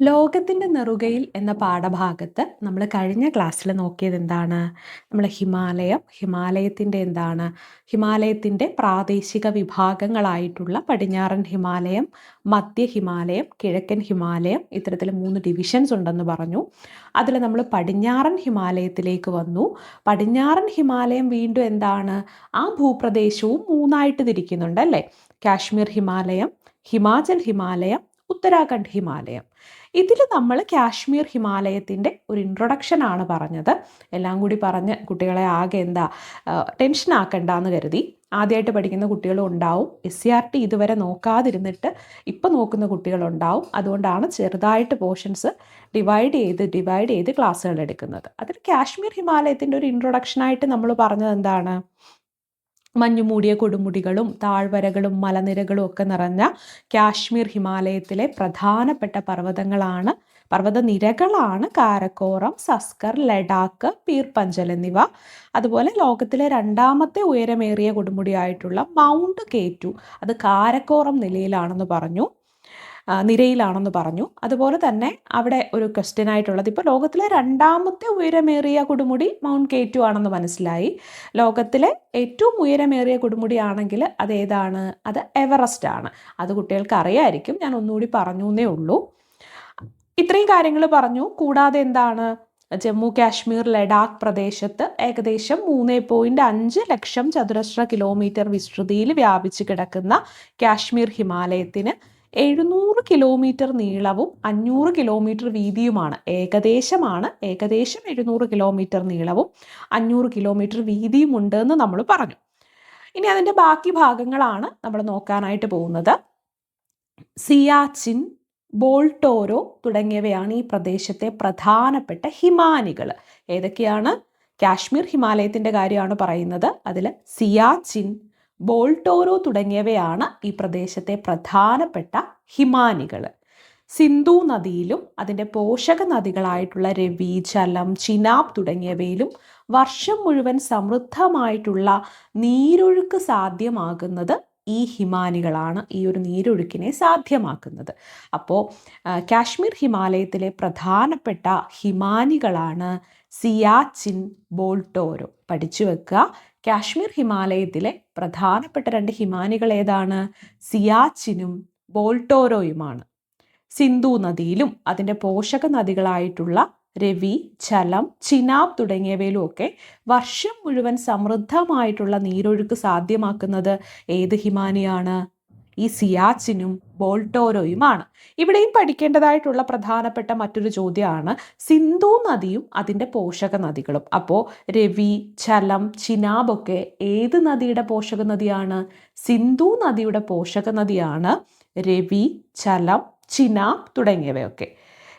ലോകത്തിന്റെ നെറുകയിൽ എന്ന പാഠഭാഗത്ത് നമ്മൾ കഴിഞ്ഞ ക്ലാസ്സിൽ നോക്കിയത് എന്താണ്? നമ്മൾ ഹിമാലയം ഹിമാലയത്തിന്റെ എന്താണ്? ഹിമാലയത്തിന്റെ പ്രാദേശിക വിഭാഗങ്ങളായിട്ടുള്ള പടിഞ്ഞാറൻ ഹിമാലയം മധ്യ ഹിമാലയം കിഴക്കൻ ഹിമാലയം ഇത്തരത്തിൽ മൂന്ന് ഡിവിഷൻസ് ഉണ്ടെന്ന് പറഞ്ഞു. അതിൽ നമ്മൾ പടിഞ്ഞാറൻ ഹിമാലയത്തിലേക്ക് വന്നു. പടിഞ്ഞാറൻ ഹിമാലയം വീണ്ടും എന്താണ്? ആ ഭൂപ്രദേശവും മൂന്നായിട്ട് തിരിക്കുന്നുണ്ട് അല്ലേ? കാശ്മീർ ഹിമാലയം ഹിമാചൽ ഹിമാലയം ഉത്തരാഖണ്ഡ് ഹിമാലയം. ഇതിൽ നമ്മൾ കാശ്മീർ ഹിമാലയത്തിന്റെ ഒരു ഇൻട്രൊഡക്ഷൻ ആണ് പറഞ്ഞത്. എല്ലാം കൂടി പറഞ്ഞ് കുട്ടികളെ ആകെ എന്താ ടെൻഷൻ ആക്കണ്ട എന്ന് കരുതി. ആദ്യമായിട്ട് പഠിക്കുന്ന കുട്ടികളും ഉണ്ടാവും. എസ് സി ആർ ടി ഇതുവരെ നോക്കാതിരുന്നിട്ട് ഇപ്പം നോക്കുന്ന കുട്ടികളുണ്ടാവും അതുകൊണ്ടാണ് ചെറുതായിട്ട് പോർഷൻസ് ഡിവൈഡ് ചെയ്ത് ഡിവൈഡ് ചെയ്ത് ക്ലാസ്സുകൾ എടുക്കുന്നത്. അതിൽ കാശ്മീർ ഹിമാലയത്തിന്റെ ഒരു ഇൻട്രൊഡക്ഷനായിട്ട് നമ്മൾ പറഞ്ഞത് എന്താണ്? മഞ്ഞുമൂടിയ കൊടുമുടികളും താഴ്വരകളും മലനിരകളും ഒക്കെ നിറഞ്ഞ കാശ്മീർ ഹിമാലയത്തിലെ പ്രധാനപ്പെട്ട പർവതങ്ങളാണ്. പർവതനിരകളാണ് കാരക്കോറം സസ്കർ ലഡാക്ക് പീർപഞ്ചൽ എന്നിവ. അതുപോലെ ലോകത്തിലെ രണ്ടാമത്തെ ഉയരമേറിയ കൊടുമുടിയായിട്ടുള്ള മൗണ്ട് കേറ്റു. അത് കാരക്കോറം നിലയിലാണെന്ന് പറഞ്ഞു. നിരയിലാണെന്ന് പറഞ്ഞു. അതുപോലെ തന്നെ അവിടെ ഒരു ക്വസ്റ്റ്യൻ ആയിട്ടുള്ളത്. ഇപ്പോൾ ലോകത്തിലെ രണ്ടാമത്തെ ഉയരമേറിയ കൊടുമുടി മൗണ്ട് കേറ്റു ആണെന്ന് മനസ്സിലായി. ലോകത്തിലെ ഏറ്റവും ഉയരമേറിയ കൊടുമുടി ആണെങ്കിൽ അത് ഏതാണ്? അത് എവറസ്റ്റ് ആണ്. അത് കുട്ടികൾക്ക് അറിയായിരിക്കും. ഞാൻ ഒന്നുകൂടി പറഞ്ഞു എന്നേ ഉള്ളൂ. ഇത്രയും കാര്യങ്ങൾ പറഞ്ഞു. കൂടാതെ എന്താണ്? ജമ്മു കാശ്മീർ ലഡാക്ക് പ്രദേശത്ത് ഏകദേശം മൂന്ന് പോയിന്റ് അഞ്ച് ലക്ഷം ചതുരശ്ര കിലോമീറ്റർ വിസ്തൃതിയിൽ വ്യാപിച്ചു കിടക്കുന്ന കാശ്മീർ ഹിമാലയത്തിന് എഴുന്നൂറ് കിലോമീറ്റർ നീളവും അഞ്ഞൂറ് കിലോമീറ്റർ വീതിയുമാണ്. ഏകദേശമാണ്. ഏകദേശം എഴുന്നൂറ് കിലോമീറ്റർ നീളവും അഞ്ഞൂറ് കിലോമീറ്റർ വീതിയും ഉണ്ട് എന്ന് നമ്മൾ പറഞ്ഞു. ഇനി അതിന്റെ ബാക്കി ഭാഗങ്ങളാണ് നമ്മൾ നോക്കാനായിട്ട് പോകുന്നത്. സിയാച്ചിൻ ബോൾട്ടോരോ തുടങ്ങിയവയാണ് ഈ പ്രദേശത്തെ പ്രധാനപ്പെട്ട ഹിമാനികൾ ഏതൊക്കെയാണ്? കാശ്മീർ ഹിമാലയത്തിന്റെ കാര്യമാണ് പറയുന്നത്. അതിൽ സിയാച്ചിൻ ബോൾട്ടോറോ തുടങ്ങിയവയാണ് ഈ പ്രദേശത്തെ പ്രധാനപ്പെട്ട ഹിമാനികൾ. സിന്ധു നദിയിലും അതിന്റെ പോഷക നദികളായിട്ടുള്ള രവി ജലം ചിനാബ് തുടങ്ങിയവയിലും വർഷം മുഴുവൻ സമൃദ്ധമായിട്ടുള്ള നീരൊഴുക്ക് സാധ്യമാകുന്നത് ഈ ഹിമാനികളാണ് ഈ ഒരു നീരൊഴുക്കിനെ സാധ്യമാക്കുന്നത്. അപ്പോൾ കാശ്മീർ ഹിമാലയത്തിലെ പ്രധാനപ്പെട്ട ഹിമാനികളാണ് സിയാച്ചിൻ ബോൾട്ടോരോ പഠിച്ചു വെക്കുക. കാശ്മീർ ഹിമാലയത്തിലെ പ്രധാനപ്പെട്ട രണ്ട് ഹിമാനികൾ ഏതാണ്? സിയാച്ചിനും ബോൾട്ടോരോയുമാണ്. സിന്ധു നദിയിലും അതിന്റെ പോഷക നദികളായിട്ടുള്ള രവി ചലം ചിനാബ് തുടങ്ങിയവയിലും ഒക്കെ വർഷം മുഴുവൻ സമൃദ്ധമായിട്ടുള്ള നീരൊഴുക്ക് സാധ്യമാക്കുന്നത് ഏത് ഹിമാനിയാണ്? ഈ സിയാച്ചിനും ബോൾട്ടോരോയുമാണ്. ഇവിടെയും പഠിക്കേണ്ടതായിട്ടുള്ള പ്രധാനപ്പെട്ട മറ്റൊരു ചോദ്യമാണ് സിന്ധു നദിയും അതിന്റെ പോഷക നദികളും. അപ്പോൾ രവി ചലം ചിനാബൊക്കെ ഏത് നദിയുടെ പോഷക നദിയാണ്? സിന്ധു നദിയുടെ പോഷക നദിയാണ് രവി ചലം ചിനാബ് തുടങ്ങിയവയൊക്കെ.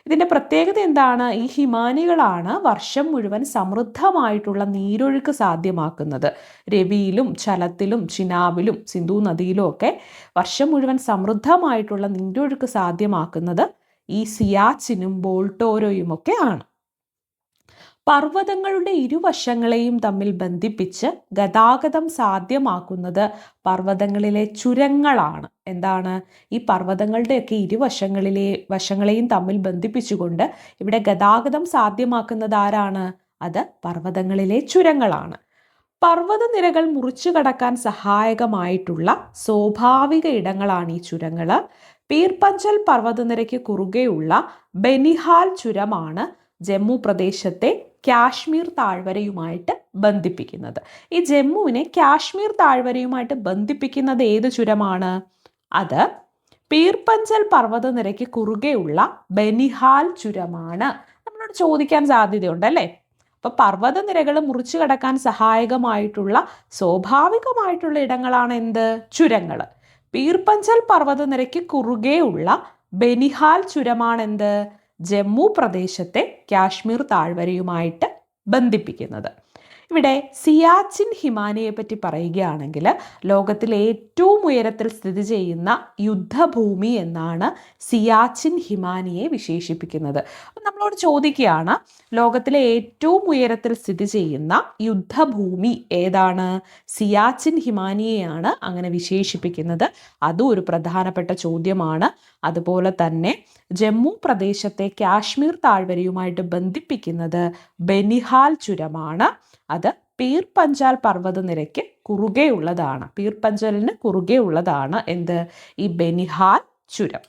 ഇതിന്റെ പ്രത്യേകത എന്താണ്? ഈ ഹിമാനികളാണ് വർഷം മുഴുവൻ സമൃദ്ധമായിട്ടുള്ള നീരൊഴുക്ക് സാധ്യമാക്കുന്നത്. രവിയിലും ചലത്തിലും ചിനാബിലും സിന്ധു നദിയിലും ഒക്കെ വർഷം മുഴുവൻ സമൃദ്ധമായിട്ടുള്ള നീരൊഴുക്ക് സാധ്യമാക്കുന്നത് ഈ സിയാച്ചിനും ബോൾട്ടോരോയും ഒക്കെ ആണ്. പർവതങ്ങളുടെ ഇരുവശങ്ങളെയും തമ്മിൽ ബന്ധിപ്പിച്ച് ഗതാഗതം സാധ്യമാക്കുന്നത് പർവതങ്ങളിലെ ചുരങ്ങളാണ്. എന്താണ്? ഈ പർവതങ്ങളുടെയൊക്കെ ഇരുവശങ്ങളിലെ വശങ്ങളെയും തമ്മിൽ ബന്ധിപ്പിച്ചുകൊണ്ട് ഇവിടെ ഗതാഗതം സാധ്യമാക്കുന്നത് ആരാണ്? അത് പർവതങ്ങളിലെ ചുരങ്ങളാണ്. പർവതനിരകൾ മുറിച്ചു കടക്കാൻ സഹായകമായിട്ടുള്ള സ്വാഭാവിക ഇടങ്ങളാണ് ഈ ചുരങ്ങൾ പീർപഞ്ചൽ പർവതനിരയ്ക്ക് കുറുകെയുള്ള ബെനിഹാൽ ചുരമാണ് ജമ്മു പ്രദേശത്തെ കാശ്മീർ താഴ്വരയുമായിട്ട് ബന്ധിപ്പിക്കുന്നത്. ഈ ജമ്മുവിനെ കാശ്മീർ താഴ്വരയുമായിട്ട് ബന്ധിപ്പിക്കുന്നത് ഏത് ചുരമാണ്? അത് പീർപ്പഞ്ചൽ പർവതനിരയ്ക്ക് കുറുകെയുള്ള ബനിഹാൽ ചുരമാണ്. നമ്മളോട് ചോദിക്കാൻ സാധ്യതയുണ്ട് അല്ലേ? അപ്പോൾ പർവതനിരകൾ മുറിച്ചു കടക്കാൻ സഹായകമായിട്ടുള്ള സ്വാഭാവികമായിട്ടുള്ള ഇടങ്ങളാണ് എന്ത്? ചുരങ്ങൾ. പീർപ്പഞ്ചൽ പർവതനിരയ്ക്ക് കുറുകെയുള്ള ബനിഹാൽ ചുരമാണെന്ത്? ജമ്മു പ്രദേശത്തെ കാശ്മീർ താഴ്വരയുമായിട്ട് ബന്ധിപ്പിക്കുന്നത്. ഇവിടെ സിയാച്ചിൻ ഹിമാനിയെ പറ്റി പറയുകയാണെങ്കിൽ ലോകത്തിലെ ഏറ്റവും ഉയരത്തിൽ സ്ഥിതി ചെയ്യുന്ന യുദ്ധഭൂമി എന്നാണ് സിയാച്ചിൻ ഹിമാനിയെ വിശേഷിപ്പിക്കുന്നത്. അപ്പം നമ്മളോട് ചോദിക്കുകയാണ് ലോകത്തിലെ ഏറ്റവും ഉയരത്തിൽ സ്ഥിതി ചെയ്യുന്ന യുദ്ധഭൂമി ഏതാണ്? സിയാച്ചിൻ ഹിമാനിയെയാണ് അങ്ങനെ വിശേഷിപ്പിക്കുന്നത്. അതും ഒരു പ്രധാനപ്പെട്ട ചോദ്യമാണ്. അതുപോലെ തന്നെ ജമ്മു പ്രദേശത്തെ കാശ്മീർ താഴ്വരയുമായിട്ട് ബന്ധിപ്പിക്കുന്നത് ബനിഹാൽ ചുരമാണ്. അത് പീർ പഞ്ചാൽ പർവതനിരയ്ക്ക് കുറുകെയുള്ളതാണ്. പീർ പഞ്ചലിന് കുറുകെയുള്ളതാണ് എന്ത്? ഈ ബെനിഹാൽ ചുരം.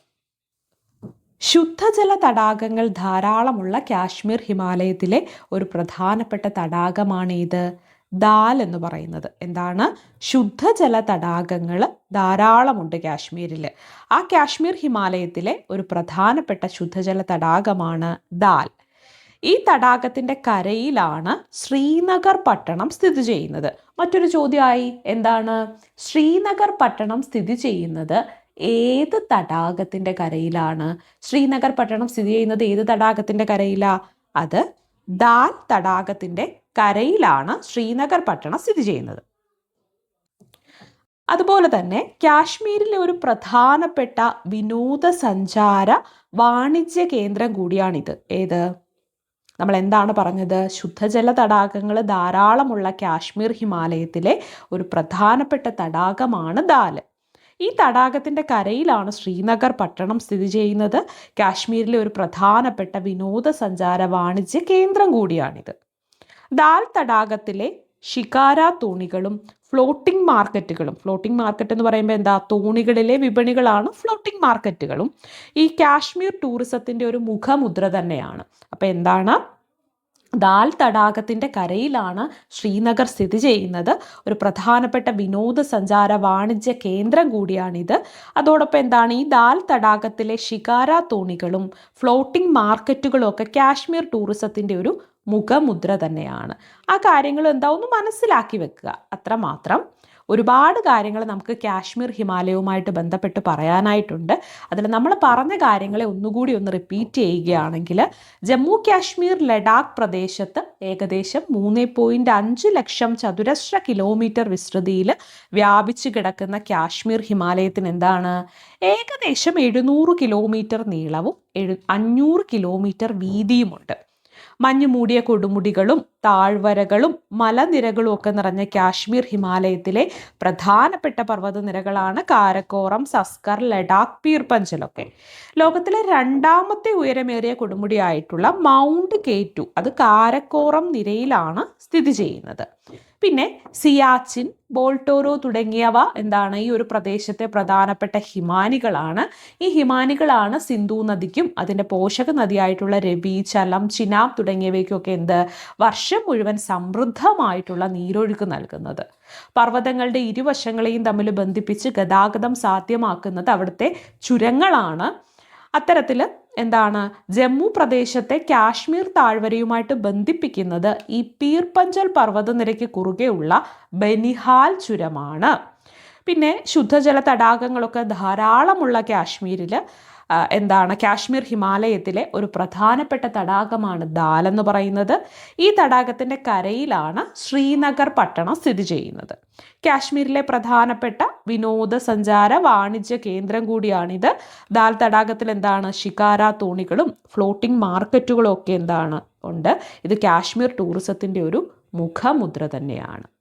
ശുദ്ധജല തടാകങ്ങൾ ധാരാളമുള്ള കാശ്മീർ ഹിമാലയത്തിലെ ഒരു പ്രധാനപ്പെട്ട തടാകമാണ് ഇത് ദാൽ എന്ന് പറയുന്നത്. എന്താണ്? ശുദ്ധജല തടാകങ്ങൾ ധാരാളമുണ്ട് കാശ്മീരിൽ ആ കാശ്മീർ ഹിമാലയത്തിലെ ഒരു പ്രധാനപ്പെട്ട ശുദ്ധജല തടാകമാണ് ദാൽ. ഈ തടാകത്തിന്റെ കരയിലാണ് ശ്രീനഗർ പട്ടണം സ്ഥിതി ചെയ്യുന്നത്. മറ്റൊരു ചോദ്യമായി എന്താണ്? ശ്രീനഗർ പട്ടണം സ്ഥിതി ചെയ്യുന്നത് ഏത് തടാകത്തിന്റെ കരയിലാണ്? ശ്രീനഗർ പട്ടണം സ്ഥിതി ചെയ്യുന്നത് ഏത് തടാകത്തിന്റെ കരയിലാണ് അത് ദാൽ തടാകത്തിന്റെ കരയിലാണ് ശ്രീനഗർ പട്ടണം സ്ഥിതി ചെയ്യുന്നത്. അതുപോലെ തന്നെ കാശ്മീരിലെ ഒരു പ്രധാനപ്പെട്ട വിനോദസഞ്ചാര വാണിജ്യ കേന്ദ്രം കൂടിയാണിത്. ഏത്? നമ്മൾ എന്താണ് പറഞ്ഞത്? ശുദ്ധജല തടാകങ്ങൾ ധാരാളമുള്ള കാശ്മീർ ഹിമാലയത്തിലെ ഒരു പ്രധാനപ്പെട്ട തടാകമാണ് ദാൽ ഈ തടാകത്തിന്റെ കരയിലാണ് ശ്രീനഗർ പട്ടണം സ്ഥിതി ചെയ്യുന്നത്. കാശ്മീരിലെ ഒരു പ്രധാനപ്പെട്ട വിനോദസഞ്ചാര വാണിജ്യ കേന്ദ്രം കൂടിയാണിത്. ദാൽ തടാകത്തിലെ ഷിക്കാര തോണികളും ഫ്ലോട്ടിംഗ് മാർക്കറ്റുകളും. ഫ്ലോട്ടിംഗ് മാർക്കറ്റ് എന്ന് പറയുമ്പോൾ എന്താ? തോണികളിലെ വിപണികളാണ് ഫ്ലോട്ടിംഗ് മാർക്കറ്റുകളും. ഈ കാശ്മീർ ടൂറിസത്തിന്റെ ഒരു മുഖമുദ്ര തന്നെയാണ്. അപ്പോൾ എന്താണ്? ദാൽ തടാകത്തിന്റെ കരയിലാണ് ശ്രീനഗർ സ്ഥിതി ചെയ്യുന്നത്. ഒരു പ്രധാനപ്പെട്ട വിനോദസഞ്ചാര വാണിജ്യ കേന്ദ്രം കൂടിയാണിത്. അതോടൊപ്പം എന്താണ്? ഈ ദാൽ തടാകത്തിലെ ഷികാര തോണികളും ഫ്ലോട്ടിംഗ് മാർക്കറ്റുകളും ഒക്കെ കാശ്മീർ ടൂറിസത്തിന്റെ ഒരു മുഖമുദ്ര തന്നെയാണ്. ആ കാര്യങ്ങൾ എന്താ ഒന്ന് മനസ്സിലാക്കി വെക്കുക. അത്രമാത്രം ഒരുപാട് കാര്യങ്ങൾ നമുക്ക് കാശ്മീർ ഹിമാലയവുമായിട്ട് ബന്ധപ്പെട്ട് പറയാനായിട്ടുണ്ട്. അതിൽ നമ്മൾ പറഞ്ഞ കാര്യങ്ങളെ ഒന്നുകൂടി ഒന്ന് റിപ്പീറ്റ് ചെയ്യുകയാണെങ്കിൽ ജമ്മു കാശ്മീർ ലഡാക്ക് പ്രദേശത്ത് ഏകദേശം മൂന്ന് പോയിന്റ് അഞ്ച് ലക്ഷം ചതുരശ്ര കിലോമീറ്റർ വിസ്തൃതിയിൽ വ്യാപിച്ചു കിടക്കുന്ന കാശ്മീർ ഹിമാലയത്തിന് എന്താണ്? ഏകദേശം എഴുന്നൂറ് കിലോമീറ്റർ നീളവും എഴു അഞ്ഞൂറ് കിലോമീറ്റർ വീതിയുമുണ്ട്. മഞ്ഞു മൂടിയ കൊടുമുടികളും താഴ്വരകളും മലനിരകളും ഒക്കെ നിറഞ്ഞ കാശ്മീർ ഹിമാലയത്തിലെ പ്രധാനപ്പെട്ട പർവതനിരകളാണ് കാരക്കോറം സസ്കർ ലഡാക്ക് പീർ പഞ്ചലൊക്കെ ലോകത്തിലെ രണ്ടാമത്തെ ഉയരമേറിയ കൊടുമുടിയായിട്ടുള്ള മൗണ്ട് കേറ്റു അത് കാരക്കോറം നിരയിലാണ് സ്ഥിതി ചെയ്യുന്നത്. പിന്നെ സിയാച്ചിൻ ബോൾട്ടോറോ തുടങ്ങിയവ എന്താണ് ഈ ഒരു പ്രദേശത്തെ പ്രധാനപ്പെട്ട ഹിമാനികളാണ്. ഈ ഹിമാനികളാണ് സിന്ധു നദിക്കും അതിന്റെ പോഷക നദിയായിട്ടുള്ള രവി ചലം ചിനാബ് തുടങ്ങിയവയ്ക്കൊക്കെ എന്ത് വർഷം മുഴുവൻ സമൃദ്ധമായിട്ടുള്ള നീരൊഴുക്ക് നൽകുന്നത്. പർവതങ്ങളുടെ ഇരുവശങ്ങളെയും തമ്മിൽ ബന്ധിപ്പിച്ച് ഗതാഗതം സാധ്യമാക്കുന്നത് അവിടുത്തെ ചുരങ്ങളാണ്. അത്തരത്തിൽ എന്താണ്? ജമ്മു പ്രദേശത്തെ കാശ്മീർ താഴ്വരയുമായിട്ട് ബന്ധിപ്പിക്കുന്നത് ഈ പീർപഞ്ചൽ പർവതനിരയ്ക്ക് കുറുകെയുള്ള ബനിഹാൽ ചുരമാണ്. പിന്നെ ശുദ്ധജല തടാകങ്ങളൊക്കെ ധാരാളമുള്ള കാശ്മീരിൽ എന്താണ് കാശ്മീർ ഹിമാലയത്തിലെ ഒരു പ്രധാനപ്പെട്ട തടാകമാണ് ദാൽ എന്ന് പറയുന്നത്. ഈ തടാകത്തിന്റെ കരയിലാണ് ശ്രീനഗർ പട്ടണം സ്ഥിതി ചെയ്യുന്നത്. കാശ്മീരിലെ പ്രധാനപ്പെട്ട വിനോദസഞ്ചാര വാണിജ്യ കേന്ദ്രം കൂടിയാണിത്. ദാൽ തടാകത്തിൽ എന്താണ്? ഷിക്കാര തോണികളും ഫ്ലോട്ടിംഗ് മാർക്കറ്റുകളും ഒക്കെ എന്താണ്? ഉണ്ട്. ഇത് കാശ്മീർ ടൂറിസത്തിന്റെ ഒരു മുഖമുദ്ര തന്നെയാണ്.